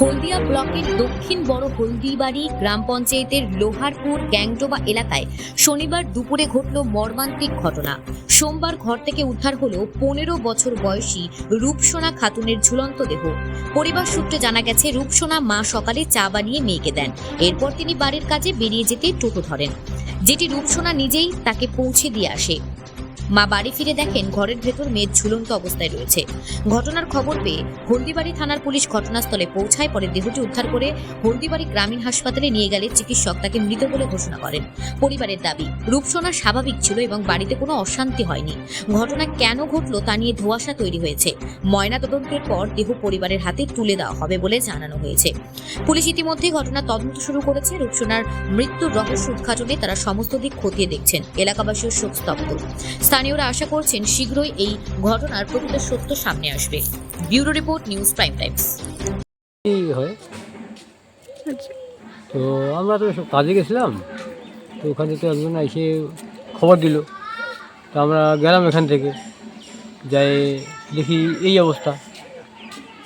হলদিয়া ব্লকের দক্ষিণ বড় হলদিবাড়ি গ্রাম পঞ্চায়েতের লোহারপুর গ্যাংটোবা এলাকায় শনিবার দুপুরে ঘটল মর্মান্তিক ঘটনা। সোমবার ঘর থেকে উদ্ধার হলো পনেরো বছর বয়সী রূপসোনা খাতুনের ঝুলন্ত দেহ। পরিবার সূত্রে জানা গেছে, রূপসোনা মা সকালে চা বানিয়ে মেয়েকে দেন। এরপর তিনি বাড়ির কাজে বেরিয়ে যেতে টোটো ধরেন। যেটি রূপসোনা নিজেই তাকে পৌঁছে দিয়ে আসে। মা বাড়ি ফিরে দেখেন ঘরের ভেতর মেয়ের ঝুলন্ত অবস্থায় রয়েছে। ঘটনার খবর পেয়ে হলদিবাড়ি থানার পুলিশ ঘটনাস্থলে পৌঁছায়, পরে দেহটি উদ্ধার করে হলদিবাড়ি গ্রামীণ হাসপাতালে নিয়ে গেলে চিকিৎসক তাকে মৃত বলে ঘোষণা করেন। পরিবারের দাবি, রূপসোনা স্বাভাবিক ছিল এবং বাড়িতে কোনো অশান্তি হয়নি। ঘটনা কেন ঘটলো তা নিয়ে ধোঁয়াশা তৈরি হয়েছে। ময়না তদন্তের পর দেহ পরিবারের হাতে তুলে দেওয়া হবে বলে জানানো হয়েছে। পুলিশ ইতিমধ্যে ঘটনার তদন্ত শুরু করেছে। রূপসোনার মৃত্যুর রহস্য উদ্ঘাটনে তারা সমস্ত দিক খতিয়ে দেখছেন। এলাকাবাসীও শোকস্তব্ধ। স্থানীয়রা আশা করছেন শীঘ্রই এই ঘটনার প্রকৃত সত্য সামনে আসবে। Bureau report, news prime times. তো আমরা তো সব কাজে গেছিলাম, তো ওখান থেকে একজন এসে খবর দিল। তো আমরা গেলাম এখান থেকে, যাই দেখি এই অবস্থা।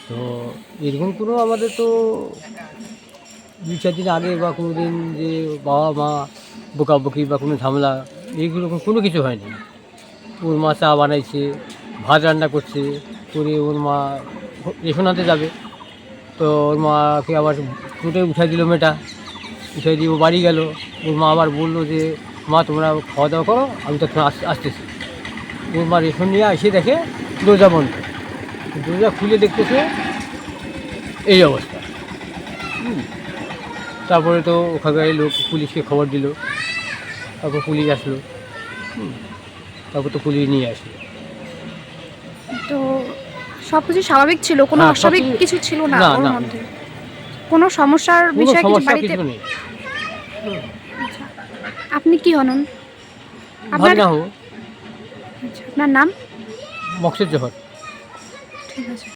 তো এরকম কোনো আমাদের তো দুই, চার দিন আগে বা কোনো দিন যে বাবা মা বকাবকি বা কোনো ঝামেলা, এইগুলো কোনো কিছু হয়নি। ওর মা চা বানাইছে, ভাত রান্না করছে করে ওর মা রেশন যাবে। তো ওর মাকে আবার টুটে উঠাই দিল মেয়েটা, উঠাই দিয়ে ও বাড়ি গেল। ওর মা আবার বলল যে, মা, তোমরা খাওয়া দাওয়া করো, আমি তখন আস, আসতেছি। ওর মা রেশন নিয়ে এসে দেখে দরজা বন্ধ। দরজা খুলে দেখতেছে এই অবস্থা। তারপরে তো ওখানকার লোক পুলিশকে খবর দিল। তারপর পুলিশ আসলো। তারপর তো পুলিশ নিয়ে আসি। তো সব কিছু স্বাভাবিক ছিল? কোনো হ্যাঁ, অস্বাভাবিক সবকিছু- কিছু ছিল না না, ওর না। মধ্যে? কোনো সমস্যার বিষয় বিষয়ে কিছু সমস্যা বাড়িতে কিছু নেই। আচ্ছা। আপনি কি হন আপনার ভাবনা হো আচ্ছা, আপনার নাম? মকসুদ জহর। ঠিক আছে।